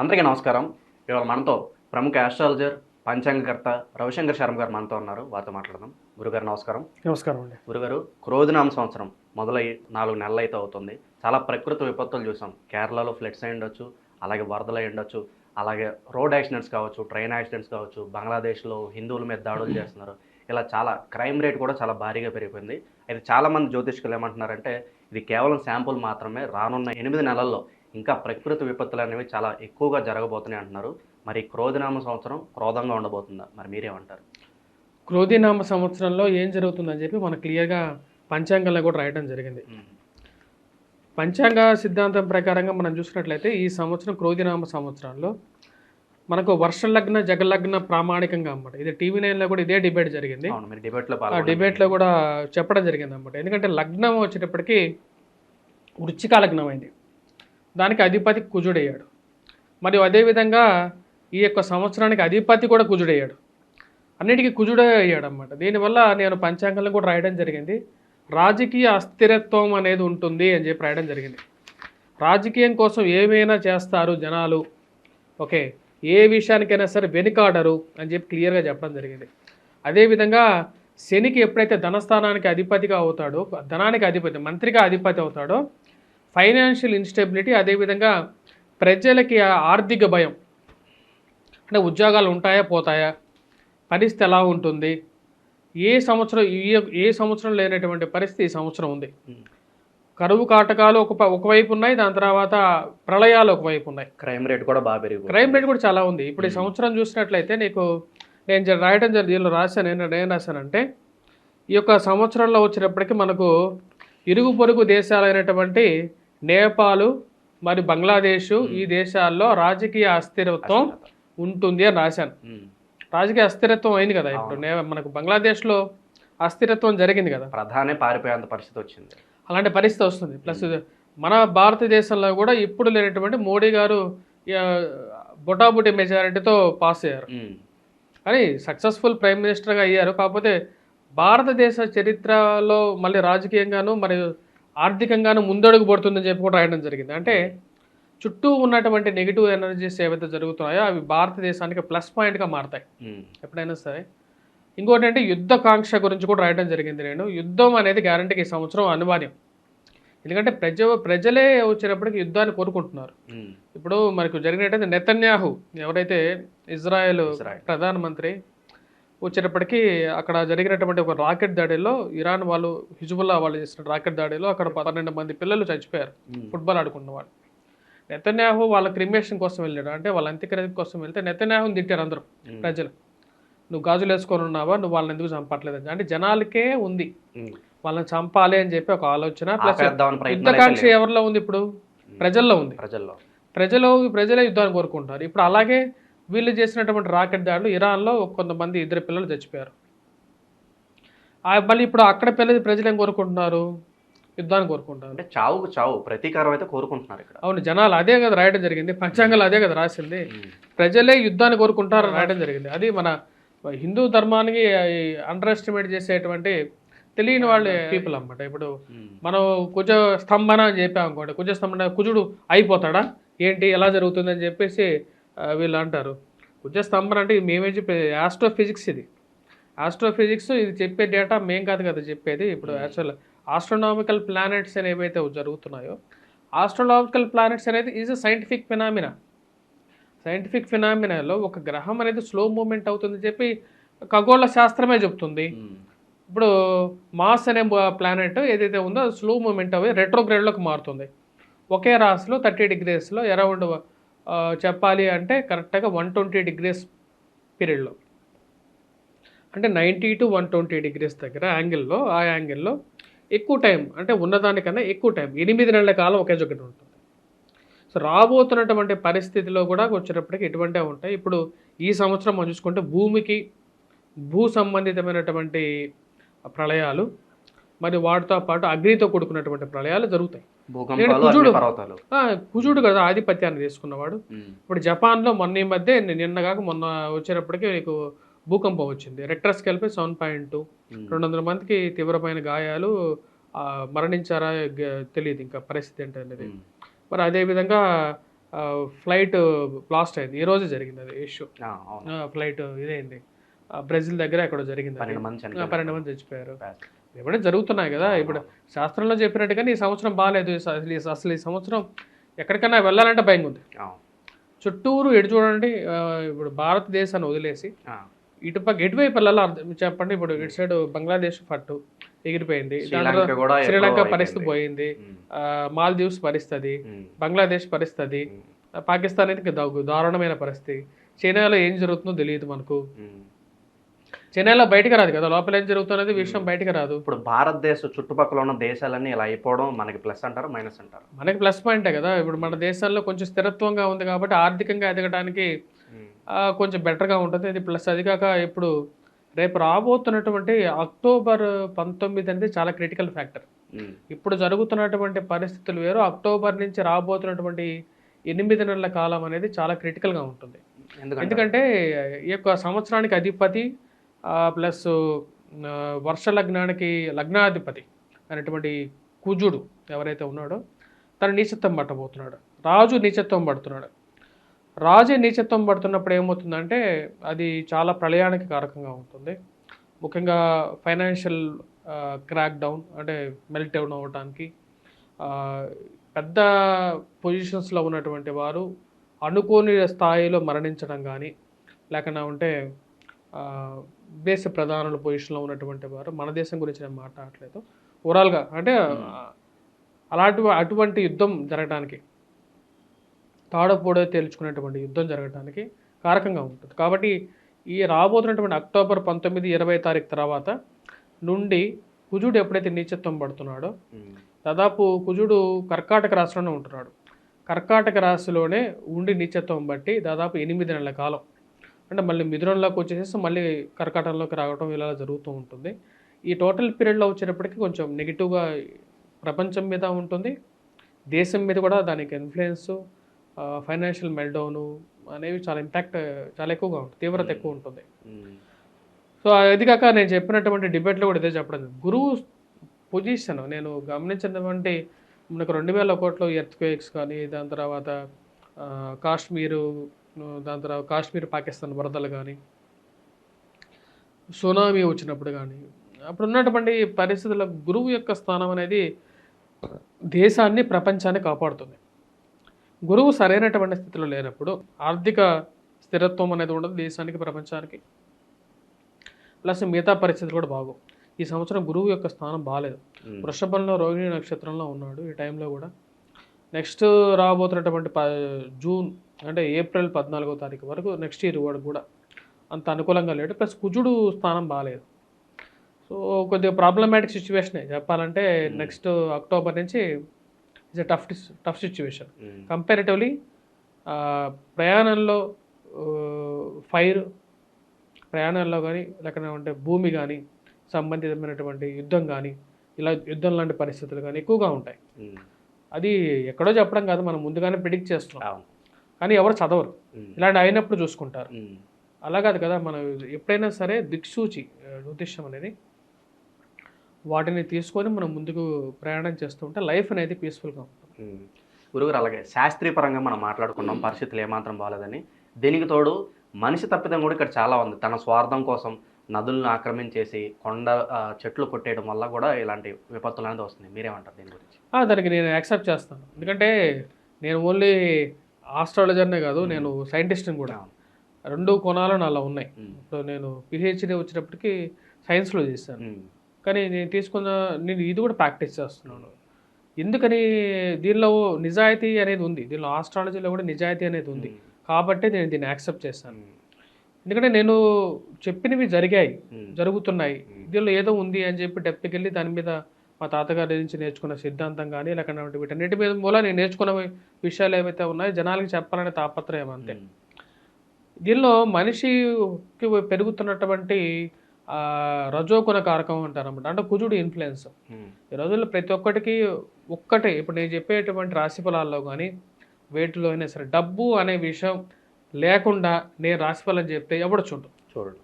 అందరికీ నమస్కారం. ఇవాళ మనతో ప్రముఖ ఆస్ట్రాలజర్ పంచాంగకర్త రవిశంకర్ శర్మ గారు మనతో ఉన్నారు. వారితో మాట్లాడదాం. గురుగారు నమస్కారం. నమస్కారం అండి. గురుగారు క్రోధినామ సంవత్సరం మొదలై నాలుగు నెలలు అయితే అవుతుంది. చాలా ప్రకృతి విపత్తులు చూసాం. కేరళలో ఫ్లడ్స్ అయి ఉండొచ్చు అలాగే వరదలు అయి ఉండొచ్చు అలాగే రోడ్ యాక్సిడెంట్స్ కావచ్చు ట్రైన్ యాక్సిడెంట్స్ కావచ్చు బంగ్లాదేశ్లో హిందువుల మీద దాడులు చేస్తున్నారు. ఇలా చాలా క్రైమ్ రేట్ కూడా చాలా భారీగా పెరిగిపోయింది. అయితే చాలామంది జ్యోతిష్కులు ఏమంటున్నారంటే ఇది కేవలం శాంపుల్ మాత్రమే రానున్న ఎనిమిది నెలల్లో ఇంకా ప్రకృతి విపత్తులు అనేవి చాలా ఎక్కువగా జరగబోతున్నాయి అంటున్నారు. మరి క్రోధినామ సంవత్సరం క్రోధంగా ఉండబోతుందా? మరి మీరేమంటారు? క్రోధినామ సంవత్సరంలో ఏం జరుగుతుందని చెప్పి మనకు క్లియర్గా పంచాంగంలో కూడా రాయడం జరిగింది. పంచాంగ సిద్ధాంతం ప్రకారంగా మనం చూసినట్లయితే ఈ సంవత్సరం క్రోధినామ సంవత్సరంలో మనకు వర్ష లగ్న జగలగ్న ప్రామాణికంగా అన్నమాట. ఇది టీవీ నైన్లో కూడా ఇదే డిబేట్ జరిగింది. డిబేట్లో కూడా చెప్పడం జరిగింది అన్నమాట ఎందుకంటే లగ్నం వచ్చేటప్పటికి వృచ్చిక లగ్నం అయింది. దానికి అధిపతి కుజుడయ్యాడు. మరియు అదేవిధంగా ఈ యొక్క సంవత్సరానికి అధిపతి కూడా కుజుడయ్యాడు. అన్నిటికీ కుజుడే అయ్యాడనమాట దీనివల్ల నేను పంచాంగంలో కూడా రాయడం జరిగింది. రాజకీయ అస్థిరత్వం అనేది ఉంటుంది అని చెప్పి రాయడం జరిగింది. రాజకీయం కోసం ఏమైనా చేస్తారు జనాలు? ఓకే ఏ విషయానికైనా సరే వెనుకాడరు అని చెప్పి క్లియర్గా చెప్పడం జరిగింది. అదేవిధంగా శనికి ఎప్పుడైతే ధనస్థానానికి అధిపతిగా అవుతాడో ధనానికి అధిపతి మంత్రిగా అధిపతి అవుతాడో ఫైనాన్షియల్ ఇన్స్టెబిలిటీ అదేవిధంగా ప్రజలకి ఆర్థిక భయం. అంటే ఉద్యోగాలు ఉంటాయా పోతాయా? పరిస్థితి ఎలా ఉంటుంది? ఏ సంవత్సరం ఏ సంవత్సరం లేనటువంటి పరిస్థితి ఈ సంవత్సరం ఉంది. కరువు కాటకాలు ఒక ఒకవైపు ఉన్నాయి దాని తర్వాత ప్రళయాలు ఒకవైపు ఉన్నాయి. క్రైమ్ రేట్ కూడా బాగా పెరిగిపోయింది. క్రైమ్ రేట్ కూడా చాలా ఉంది. ఇప్పుడు ఈ సంవత్సరం చూసినట్లయితే నీకు నేను జర రాయడం జరిగింది దీనిలో రాశాను నేను ఏం రాశానంటే ఈ యొక్క సంవత్సరంలో వచ్చినప్పటికీ మనకు ఇరుగు పొరుగు దేశాలైనటువంటి నేపాల్ మరి బంగ్లాదేశ్ ఈ దేశాల్లో రాజకీయ అస్థిరత్వం ఉంటుంది అని రాశాను. రాజకీయ అస్థిరత్వం అయింది కదా ఇప్పుడు. నే- మనకు బంగ్లాదేశ్లో అస్థిరత్వం జరిగింది కదా. ప్రధానే పారిపోయేంత పరిస్థితి వచ్చింది. అలాంటి పరిస్థితి వస్తుంది. ప్లస్ మన భారతదేశంలో కూడా ఇప్పుడు లేనటువంటి మోడీ గారు బొటాబుటి మెజారిటీతో పాస్ అయ్యారు. కానీ సక్సెస్ఫుల్ ప్రైమ్ మినిస్టర్గా అయ్యారు. కాకపోతే భారతదేశ చరిత్రలో మళ్ళీ రాజకీయంగాను మరియు ఆర్థికంగాను ముందడుగు పడుతుందని చెప్పి కూడా రాయడం జరిగింది అంటే చుట్టూ ఉన్నటువంటి నెగిటివ్ ఎనర్జీస్ ఏవైతే జరుగుతున్నాయో అవి భారతదేశానికి ప్లస్ పాయింట్గా మారతాయి ఉమ్. ఎప్పుడైనా సరే ఇంకోటి అంటే యుద్ధ కాంక్ష గురించి కూడా రాయడం జరిగింది నేను యుద్ధం అనేది గ్యారంటీకి ఈ సంవత్సరం అనివార్యం ఎందుకంటే ప్రజ ప్రజలే వచ్చినప్పటికీ యుద్ధాన్ని కోరుకుంటున్నారు ఉమ్. ఇప్పుడు మనకు జరిగినట్టయితే నెతన్యాహు ఎవరైతే ఇజ్రాయెల్ ఇజ్రాయెల్. ప్రధానమంత్రి వచ్చేటప్పటికి అక్కడ జరిగినటువంటి ఒక రాకెట్ దాడిలో ఇరాన్ వాళ్ళు హిజుబుల్లా వాళ్ళు చేసిన రాకెట్ దాడిలో అక్కడ పన్నెండు మంది పిల్లలు చచ్చిపోయారు. ఫుట్బాల్ ఆడుకున్న వాళ్ళు. నెతన్యాహు వాళ్ళ క్రిమేషన్ కోసం వెళ్ళాడు. అంటే వాళ్ళ అంత్యక్రియ కోసం వెళ్తే నెతన్యాహుని తిట్టారు అందరూ. ప్రజలు. నువ్వు గాజులు వేసుకొని ఉన్నావా? నువ్వు వాళ్ళని ఎందుకు చంపట్లేదు. అంటే జనాలకే ఉంది. వాళ్ళని చంపాలి అని చెప్పి ఒక ఆలోచన. ప్లస్ యుద్ధకాంక్ష. ఎవరిలో ఉంది ఇప్పుడు? ప్రజల్లో ఉంది. ప్రజల్లో. ప్రజలు ప్రజలే యుద్ధాన్ని కోరుకుంటారు ఇప్పుడు అలాగే వీళ్ళు చేసినటువంటి రాకెట్ దాడులు ఇరాన్లో కొంతమంది ఇద్దరు పిల్లలు చచ్చిపోయారు. మళ్ళీ ఇప్పుడు అక్కడ పిల్లలు ప్రజలు ఏం కోరుకుంటున్నారు? యుద్ధాన్ని కోరుకుంటారు అంటే చావుకు చావు ప్రతీకారం అయితే కోరుకుంటున్నారు ఇక్కడ. అవును జనాలు అదే కదా రాయడం జరిగింది పంచాంగాలు అదే కదా రాసింది. ప్రజలే యుద్ధాన్ని కోరుకుంటారని రాయడం జరిగింది. అది మన హిందూ ధర్మానికి అండర్ ఎస్టిమేట్ చేసేటువంటి తెలియని వాళ్ళు పీపుల్ అన్నమాట. ఇప్పుడు. మనం కుజ స్తంభన అని చెప్పాం అనుకోండి కుజ స్తంభన కుజుడు అయిపోతాడా? ఏంటి ఎలా జరుగుతుంది అని చెప్పేసి వీళ్ళు అంటారు. కుజ స్తంభన అంటే ఇది మేమే చెప్పే ఆస్ట్రోఫిజిక్స్ ఇది. ఆస్ట్రోఫిజిక్స్ ఇది చెప్పే డేటా మేం కాదు కదా చెప్పేది. ఇప్పుడు యాక్చువల్ ఆస్ట్రోనామికల్ ప్లానెట్స్ అని ఏవైతే జరుగుతున్నాయో ఆస్ట్రోనామికల్ ప్లానెట్స్ అనేది is a scientific phenomena scientific ఫినామినాలో ఒక గ్రహం అనేది స్లో మూమెంట్ అవుతుందని చెప్పి ఖగోళ శాస్త్రమే చెప్తుంది. ఉమ్. ఇప్పుడు మాస్ అనే ప్లానెట్ ఏదైతే ఉందో అది స్లో మూమెంట్ అవి రెట్రోగ్రేడ్లోకి మారుతుంది. ఒకే రాశిలో థర్టీ డిగ్రీస్లో అరౌండ్ చెప్పాలి అంటే కరెక్ట్గా వన్ ట్వంటీ డిగ్రీస్ పీరియడ్లో. అంటే ninety to one twenty degrees దగ్గర యాంగిల్లో ఆ యాంగిల్లో ఎక్కువ టైం అంటే ఉన్నదానికన్నా ఎక్కువ టైం ఎనిమిది నెలల కాలం ఒకే చోట ఉంటుంది. సో రాబోతున్నటువంటి పరిస్థితిలో కూడా వచ్చేటప్పటికి ఎటువంటివి ఉంటాయి. ఇప్పుడు ఈ సంవత్సరం మనం చూసుకుంటే భూమికి భూ సంబంధితమైనటువంటి ప్రళయాలు మరి వాటితో పాటు అగ్నితో కూడుకున్నటువంటి ప్రళయాలు జరుగుతాయి. భూకంపాలు కుజుడు. కదా ఆధిపత్యాన్ని తీసుకున్నవాడు. ఇప్పుడు జపాన్లో మొన్న ఈ మధ్య నిన్న కాక మొన్న వచ్చేటప్పటికి నీకు భూకంపం వచ్చింది రెక్టర్ స్కేల్పై సెవెన్ పాయింట్ టూ. రెండు వందల మందికి తీవ్రమైన గాయాలు ఆ, మరణించారా తెలియదు ఇంకా పరిస్థితి ఏంటి అనేది. మరి అదేవిధంగా ఫ్లైట్ బ్లాస్ట్ అయింది ఈ రోజు జరిగింది అది ఇష్యూ ఫ్లైట్ ఇదైంది బ్రెజిల్ దగ్గర ఎక్కడో జరిగింది. పన్నెండు మంది చనిపోయారు. ఎప్పుడైనా జరుగుతున్నాయి కదా. ఇప్పుడు శాస్త్రంలో చెప్పినట్టుగానే ఈ సంవత్సరం బాగాలేదు అసలు ఈ- సంవత్సరం ఎక్కడికైనా వెళ్ళాలంటే భయంగా ఉంది. చుట్టూరు ఎటు చూడండి ఇప్పుడు భారతదేశాన్ని వదిలేసి ఆ, ఇటు పక్క ఎటువైపు వెళ్ళాలో అర్థం చెప్పండి. ఇప్పుడు ఇటు సైడ్ బంగ్లాదేశ్ ఫట్టు ఎగిరిపోయింది. శ్రీలంక. పరిస్థితి పోయింది. మాల్దీవ్స్ పరిస్థితి బంగ్లాదేశ్ పరిస్థితి పాకిస్తాన్ అయితే దారుణమైన పరిస్థితి. చైనాలో ఏం జరుగుతుందో తెలియదు మనకు. చైనాలో బయటకు రాదు కదా లోపల ఏం జరుగుతున్నది? విషయం బయటకు రాదు. ఇప్పుడు భారతదేశ చుట్టుపక్కల ఉన్న దేశాలన్నీ ఇలా అయిపోవడం మనకి ప్లస్ అంటారు మైనస్ అంటారు? మనకి ప్లస్ పాయింటే కదా ఇప్పుడు మన దేశాల్లో కొంచెం స్థిరత్వంగా ఉంది కాబట్టి ఆర్థికంగా ఎదగడానికి కొంచెం బెటర్గా ఉంటుంది. ఇది ప్లస్. అది కాక ఇప్పుడు రేపు రాబోతున్నటువంటి అక్టోబర్ పంతొమ్మిది అనేది చాలా క్రిటికల్ ఫ్యాక్టర్. ఇప్పుడు జరుగుతున్నటువంటి పరిస్థితులు వేరు. అక్టోబర్ నుంచి రాబోతున్నటువంటి ఎనిమిది నెలల కాలం అనేది చాలా క్రిటికల్గా ఉంటుంది. ఎందుకంటే ఈ యొక్క సంవత్సరానికి అధిపతి ప్లస్ వర్ష లగ్నానికి లగ్నాధిపతి అనేటువంటి కుజుడు ఎవరైతే ఉన్నాడో తను నీచత్వం పట్టబోతున్నాడు. రాజు నీచత్వం పడుతున్నాడు. రాజు నీచత్వం పడుతున్నప్పుడు ఏమవుతుందంటే అది చాలా ప్రళయానికి కారకంగా ఉంటుంది. ముఖ్యంగా ఫైనాన్షియల్ క్రాక్ డౌన్ అంటే మెల్ట్ డౌన్ అవ్వడానికి పెద్ద పొజిషన్స్లో ఉన్నటువంటి వారు అనుకోని స్థాయిలో మరణించడం కానీ లేకుండా ఉంటే దేశ ప్రధానుల పొజిషన్లో ఉన్నటువంటి వారు మన దేశం గురించి నేను మాట్లాడట్లేదు. ఓవరాల్గా అంటే ఆ, అలాంటి అటువంటి యుద్ధం జరగడానికి తాడపోడే తేల్చుకునేటువంటి యుద్ధం జరగడానికి కారకంగా ఉంటుంది. కాబట్టి ఈ రాబోతున్నటువంటి అక్టోబర్ పంతొమ్మిది ఇరవై తారీఖు తర్వాత నుండి కుజుడు ఎప్పుడైతే నీచత్వం పడుతున్నాడో ఉమ్, దాదాపు కుజుడు కర్కాటక రాశిలోనే ఉంటున్నాడు. కర్కాటక రాశిలోనే ఉండి నీచత్వం బట్టి దాదాపు ఎనిమిది నెలల కాలం అంటే మళ్ళీ మిథునంలోకి వచ్చేసేసి మళ్ళీ కర్కాటకంలోకి రావడం ఇలా జరుగుతూ ఉంటుంది. ఈ టోటల్ పీరియడ్లో వచ్చేటప్పటికి కొంచెం నెగిటివ్గా ప్రపంచం మీద ఉంటుంది. దేశం మీద కూడా దానికి ఇన్ఫ్లుయెన్స్ ఫైనాన్షియల్ మెల్డౌను అనేవి చాలా ఇంపాక్ట్ చాలా ఎక్కువగా ఉంటుంది. తీవ్రత ఎక్కువ ఉంటుంది. ఉమ్, సో అది కాక నేను చెప్పినటువంటి డిబేట్లో కూడా ఇదే చెప్పడం. గురువు పొజిషన్ నేను గమనించినటువంటి మనకు రెండు వేల ఒకటిలో ఎర్త్ క్వేక్స్ కానీ దాని తర్వాత కాశ్మీరు దాని తర్వాత కాశ్మీర్ పాకిస్తాన్ వరదలు కానీ సునామీ వచ్చినప్పుడు కానీ అప్పుడు ఉన్నటువంటి పరిస్థితుల్లో గురువు యొక్క స్థానం అనేది దేశాన్ని ప్రపంచాన్ని కాపాడుతుంది. గురువు సరైనటువంటి స్థితిలో లేనప్పుడు ఆర్థిక స్థిరత్వం అనేది ఉండదు దేశానికి ప్రపంచానికి. ప్లస్ మిగతా పరిస్థితులు కూడా బాగు ఈ సంవత్సరం గురువు యొక్క స్థానం బాగాలేదు వృషభంలో రోహిణి నక్షత్రంలో ఉన్నాడు ఈ టైంలో కూడా. నెక్స్ట్ రాబోతున్నటువంటి జూన్ అంటే ఏప్రిల్ పద్నాలుగో తారీఖు వరకు నెక్స్ట్ ఇయర్ వరకు కూడా అంత అనుకూలంగా లేడు. ప్లస్ కుజుడు స్థానం బాగాలేదు సో కొద్దిగా ప్రాబ్లమాటిక్ సిచ్యువేషనే చెప్పాలంటే నెక్స్ట్ అక్టోబర్ నుంచి it's tough tough situation comparatively ప్రయాణంలో ఫైర్ ప్రయాణాల్లో కానీ లేకపోతే అంటే భూమి కానీ సంబంధితమైనటువంటి యుద్ధం కానీ ఇలా యుద్ధం లాంటి పరిస్థితులు కానీ ఎక్కువగా ఉంటాయి. ఉమ్, అది ఎక్కడో చెప్పడం కాదు. మనం ముందుగానే ప్రిడిక్ట్ చేస్తున్నాం. కానీ ఎవరు చదవరు. ఇలాంటి అయినప్పుడు చూసుకుంటారు. ఉమ్, అలా కాదు కదా మనం ఎప్పుడైనా సరే దిక్సూచి జ్యోతిష్యం అనేది వాటిని తీసుకొని మనం ముందుకు ప్రయాణం చేస్తూ ఉంటే లైఫ్ అనేది పీస్ఫుల్గా ఉంటుంది. గురుగారు అలాగే శాస్త్రీయ పరంగా మనం మాట్లాడుకున్నాం పరిస్థితులు ఏమాత్రం బాగాలేదని దీనికి తోడు మనిషి తప్పిదం కూడా ఇక్కడ చాలా ఉంది. తన స్వార్థం కోసం నదులను ఆక్రమించేసి కొండ చెట్లు కొట్టేయడం వల్ల కూడా ఇలాంటి విపత్తులు అనేది వస్తున్నాయి. మీరేమంటారు దీని గురించి? దానికి నేను యాక్సెప్ట్ చేస్తాను. ఎందుకంటే నేను ఓన్లీ ఆస్ట్రాలజర్నే కాదు నేను సైంటిస్ట్ని కూడా. రెండు కోణాలు నాలో ఉన్నాయి. ఇప్పుడు నేను పిహెచ్డి వచ్చేటప్పటికి సైన్స్లో చేశాను. కానీ నేను తీసుకున్న నేను ఇది కూడా ప్రాక్టీస్ చేస్తున్నాను. ఎందుకని దీనిలో నిజాయితీ అనేది ఉంది. దీనిలో ఆస్ట్రాలజీలో కూడా నిజాయితీ అనేది ఉంది. కాబట్టి నేను దీన్ని యాక్సెప్ట్ చేశాను. ఉమ్, ఎందుకంటే నేను చెప్పినవి జరిగాయి జరుగుతున్నాయి. దీనిలో ఏదో ఉంది అని చెప్పి డెప్త్కి వెళ్ళి దాని మీద మా తాతగారి నుంచి నేర్చుకున్న సిద్ధాంతం కానీ లేకపోతే వీటన్నిటి మీద మూల నేను నేర్చుకున్న విషయాలు ఏవైతే ఉన్నాయో జనాలకి చెప్పాలనే తాపత్రయం అంతే. దీనిలో మనిషికి పెరుగుతున్నటువంటి రజోగుణ కారకం అంటారు అనమాట అంటే కుజుడు ఇన్ఫ్లుయెన్స్ ఈ రోజుల్లో ప్రతి ఒక్కటికి ఒక్కటే. ఇప్పుడు నేను చెప్పేటువంటి రాశి ఫలాల్లో కానీ వేటిలో అయినా సరే డబ్బు అనే విషయం లేకుండా నేను రాశి ఫలం చెప్తే ఎవడు చూడు చూడండి.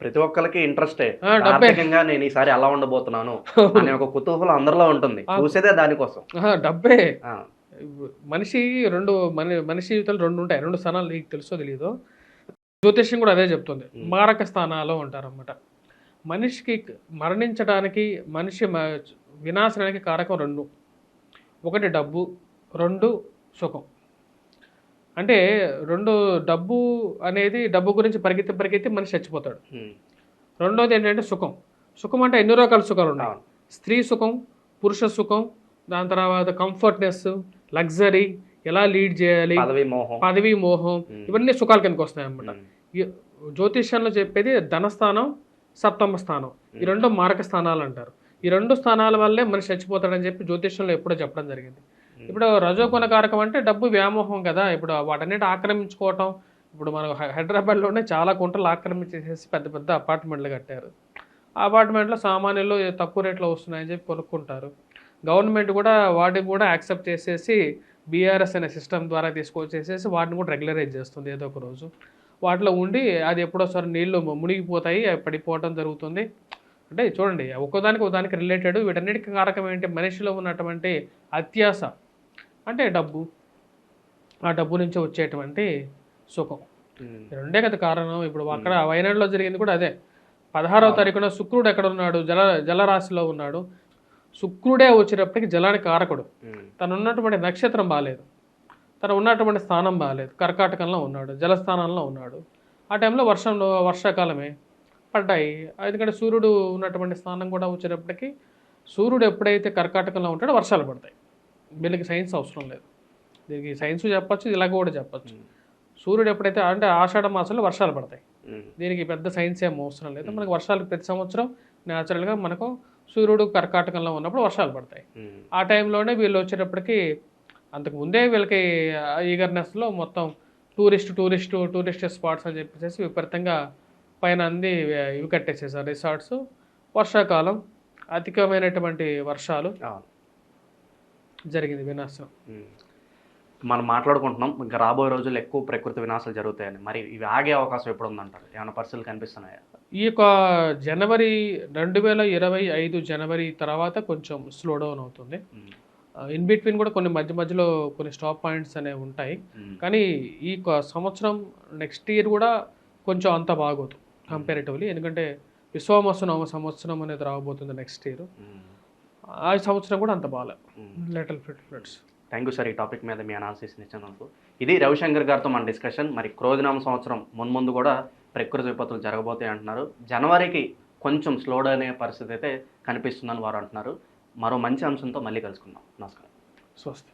ప్రతి ఒక్కరికి ఇంట్రెస్టే. ఆర్థికంగా నేను ఈసారి ఎలా ఉండబోతున్నాను అనే ఒక కుతూహలం అందరిలో ఉంటుంది. చూసేదే దానికోసం. డబ్బే. మనిషి రెండు మన మనిషి జీవితాలు రెండు ఉంటాయి. రెండు స్థానాలు నీకు తెలుసో తెలియదో జ్యోతిష్యం కూడా అదే చెప్తుంది. మారక స్థానాలు అంటారన్నమాట. మనిషికి మరణించడానికి మనిషి వినాశనానికి కారకం రెండు. ఒకటి డబ్బు రెండు సుఖం. అంటే రెండు డబ్బు అనేది డబ్బు గురించి పరిగెత్తి పరిగెత్తి మనిషి చచ్చిపోతాడు. రెండోది ఏంటంటే సుఖం. సుఖం అంటే ఎన్ని రకాల సుఖాలు ఉన్నాయి. స్త్రీ సుఖం పురుష సుఖం దాని తర్వాత కంఫర్ట్నెస్ లగ్జరీ ఎలా లీడ్ చేయాలి పదవి మోహం. పదవి మోహం ఉమ్. ఇవన్నీ సుఖాల కిందకి వస్తాయి అన్నమాట. ఈ జ్యోతిష్యంలో చెప్పేది ధనస్థానం సప్తమ స్థానం. ఈ రెండు మారక స్థానాలు అంటారు. ఈ రెండు స్థానాల వల్లే మనిషి చచ్చిపోతాడని చెప్పి జ్యోతిష్యంలో ఎప్పుడో చెప్పడం జరిగింది. ఇప్పుడు రజోగుణ కారకం అంటే డబ్బు వ్యామోహం కదా. ఇప్పుడు వాటన్నిటి ఆక్రమించుకోవటం ఇప్పుడు మనం హైదరాబాద్లోనే చాలా కుంటలు ఆక్రమించేసేసి పెద్ద పెద్ద అపార్ట్మెంట్లు కట్టారు. అపార్ట్మెంట్లో సామాన్యులు తక్కువ రేట్లో వస్తున్నాయని చెప్పి కొనుక్కుంటారు. గవర్నమెంట్ కూడా వాటిని కూడా యాక్సెప్ట్ చేసేసి బీఆర్ఎస్ అనే సిస్టమ్ ద్వారా తీసుకొచ్చేసేసి వాటిని కూడా రెగ్యులరైజ్ చేస్తుంది ఏదో ఒక రోజు. వాటిలో ఉండి అది ఎప్పుడోసారి నీళ్ళు మునిగిపోతాయి అవి పడిపోవటం జరుగుతుంది. అంటే చూడండి ఒక్కోదానికి ఒకదానికి రిలేటెడ్ వీటన్నిటికీ కారకం ఏంటి? మనిషిలో ఉన్నటువంటి అత్యాస అంటే డబ్బు. ఆ డబ్బు నుంచి వచ్చేటువంటి సుఖం. రెండే కదా కారణం. ఇప్పుడు అక్కడ వయనాడులో జరిగింది కూడా అదే. పదహారవ తారీఖున శుక్రుడు ఎక్కడ ఉన్నాడు? జల జలరాశిలో ఉన్నాడు. శుక్రుడే వచ్చేటప్పటికి జలానికి కారకుడు. తను ఉన్నటువంటి నక్షత్రం బాగాలేదు తను ఉన్నటువంటి స్థానం బాగాలేదు కర్కాటకంలో ఉన్నాడు జలస్థానంలో ఉన్నాడు. ఆ టైంలో వర్షంలో వర్షాకాలమే పడ్డాయి. ఎందుకంటే సూర్యుడు ఉన్నటువంటి స్థానం కూడా వచ్చేటప్పటికి సూర్యుడు ఎప్పుడైతే కర్కాటకంలో ఉంటాడో వర్షాలు పడతాయి. వీళ్ళకి సైన్స్ అవసరం లేదు దీనికి సైన్స్ చెప్పచ్చు ఇలాగ కూడా చెప్పచ్చు. సూర్యుడు ఎప్పుడైతే అంటే ఆషాఢ మాసంలో వర్షాలు పడతాయి. దీనికి పెద్ద సైన్స్ ఏం అవసరం లేదు మనకు వర్షాలు ప్రతి సంవత్సరం న్యాచురల్గా మనకు సూర్యుడు కర్కాటకంలో ఉన్నప్పుడు వర్షాలు పడతాయి. ఆ టైంలోనే వీళ్ళు వచ్చేటప్పటికి అంతకు ముందే వీళ్ళకి ఈగర్నెస్లో మొత్తం టూరిస్ట్ టూరిస్ట్ టూరిస్ట్ స్పాట్స్ అని చెప్పేసి విపరీతంగా పైన అంది ఇవి కట్టేసేసారు రిసార్ట్స్ వర్షాకాలం అధికమైనటువంటి వర్షాలు. జరిగింది వినాశనం ఉమ్. మనం మాట్లాడుకుంటున్నాం ఇంకా రాబోయే రోజుల్లో ఎక్కువ ప్రకృతి వినాశాలు జరుగుతాయని. మరి ఇవి ఆగే అవకాశం ఎప్పుడు ఉందంటారు ఏమైనా పరిస్థితులు కనిపిస్తున్నాయా? ఈ యొక్క జనవరి రెండు వేల ఇరవై ఐదు జనవరి తర్వాత కొంచెం స్లో డౌన్ అవుతుంది. ఇన్ బిట్వీన్ కూడా కొన్ని మధ్య మధ్యలో కొన్ని స్టాప్ పాయింట్స్ అనేవి ఉంటాయి. కానీ ఈ సంవత్సరం నెక్స్ట్ ఇయర్ కూడా కొంచెం అంత బాగోదు కంపారిటివ్లీ. ఎందుకంటే విశ్వామసు నవ సంవత్సరం అనేది రాబోతుంది నెక్స్ట్ ఇయర్. ఆ సంవత్సరం కూడా అంత బాగాలే. Little fit floods thank you sir ఈ టాపిక్ మీద మీ అనాలిసిస్ ఇచ్చినందుకు ఇది రవిశంకర్ గారితో మన డిస్కషన్ మరి క్రోధినామ సంవత్సరం మున్ముందు కూడా ప్రకృతి విపత్తులు జరగబోతాయి అంటున్నారు. జనవరికి కొంచెం స్లో డౌన్ అయ్యే పరిస్థితి అయితే కనిపిస్తుందని వారు అంటున్నారు. మరో మంచి అంశంతో మళ్ళీ కలుసుకుందాం. నమస్కారం. స్వస్తి.